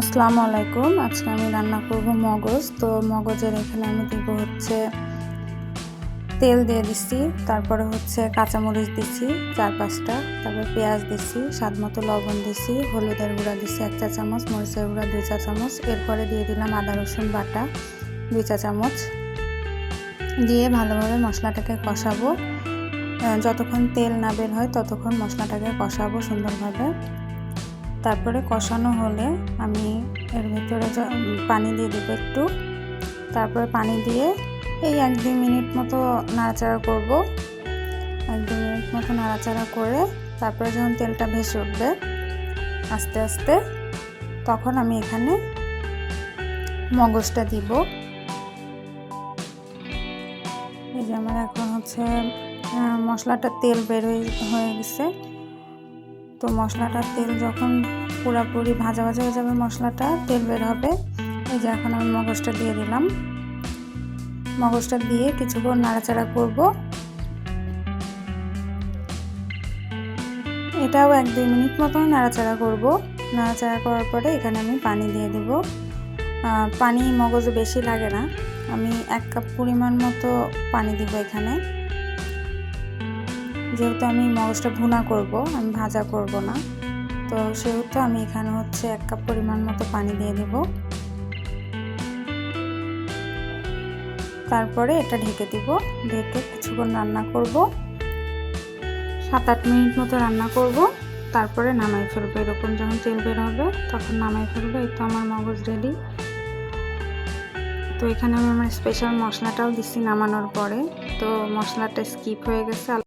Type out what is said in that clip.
আসসালামু আলাইকুম। আজকে আমি রান্না করব মগজ। তো মগজের এখানে আমি দিব হচ্ছে তেল দিয়ে দিচ্ছি তারপরে হচ্ছে কাঁচামরিচ দিচ্ছি চার পাঁচটা, তারপর পেঁয়াজ দিচ্ছি স্বাদ মতো লবণ দিচ্ছি হলুদের গুঁড়া দিচ্ছি এক চা চামচ, মরিচের গুঁড়া দুই চা চামচ, এরপরে দিয়ে দিলাম আদা, রসুন, বাটা দুই চা চামচ। দিয়ে ভালোভাবে মশলাটাকে কষাবো। যতক্ষণ তেল না বের হয় ততক্ষণ মশলাটাকে কষাবো সুন্দরভাবে। তারপরে কষানো হলে আমি এর ভিতরে পানি দিয়ে দেবো একটু। তারপরে পানি দিয়ে এই এক দুই মিনিট মতো নাড়াচাড়া করব। এক দুই মিনিট মতো নাড়াচাড়া করে তারপরে যখন তেলটা ভেসে উঠবে আস্তে আস্তে, তখন আমি এখানে মগজটা দিব। এই যে আমার এখন হচ্ছে মশলাটা তেল বের হয়ে গেছে। তো মশলাটার তেল যখন পুরাপুরি ভাজা ভাজা হয়ে যাবে মশলাটা, তেল বের হবে। এই যে এখন আমি মগজটা দিয়ে দিলাম। মগজটা দিয়ে কিছুক্ষণ নাড়াচাড়া করব। এটাও এক দুই মিনিট মতো নাড়াচাড়া করব। নাড়াচাড়া করার পরে এখানে আমি পানি দিয়ে দিব। পানি মগজ বেশি লাগে না। আমি এক কাপ পরিমাণ মতো পানি দিব এখানে। যেহেতু আমি মগজটা ভুনা করব, আমি ভাজা করব না। তো সেহেতু আমি এখানে হচ্ছে এক কাপ পরিমাণ মতো পানি দিয়ে দেব। তারপরে এটা ঢেকে দিব। ঢেকে কিছুক্ষণ রান্না করব। সাত আট মিনিট মতো রান্না করব। তারপরে নামাই ফেলব। এরকম যখন তেল বের হবে, তখন নামাই ফেলব। এই তো আমার মগজ রেডি তো এখানে আমি আমার স্পেশাল মশলাটাও দিচ্ছি নামানোর পরে। তো মশলাটা স্কিপ হয়ে গেছে।